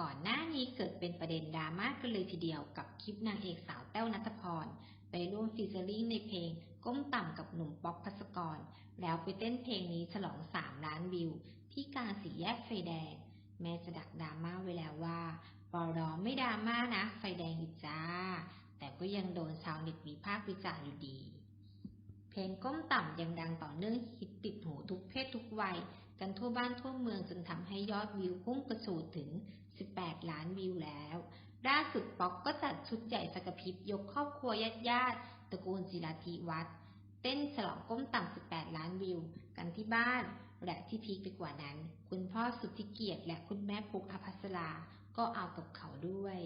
ก่อนหน้านี้เกิดเป็นประเด็นดราม่ากันเลยทีเดียวกับคลิปนางเอกสาวแต้วนัทพร ไปร่วมฟีเจอริ่งในเพลง ก้มต่ำกับหนุ่มป๊อกพัสกร แล้วไปเต้นเพลงนี้ฉลอง 3 ล้านวิว ที่กางสี่แยกไฟแดง แม่จะดักดราม่าไว้แล้วว่าปอรอไม่ดราม่านะ ไฟแดงอยู่จ้า แต่ก็ยังโดนชาวเน็ตวิพากษ์วิจารณ์อยู่ดี เพลงก้มต่ำยังดังต่อเนื่องฮิตติดหูทุกเพศทุกวัย กันทั่วบ้านทั่วเมืองจนทำให้ยอดวิวพุ่งกระฉูดถึง 18 ล้านวิวแล้วล่าสุดป๊อกก็จัดชุดใหญ่สกพริบยกครอบครัวญาติญาติๆตระกูลจิราธิวัฒน์เต้นฉลองก้มต่ำ 18 ล้านวิว กันที่บ้าน และที่พีคไปกว่านั้น คุณพ่อสุที่เกียรติและคุณแม่ปุ๊กอภัสราก็เอากับเขาด้วย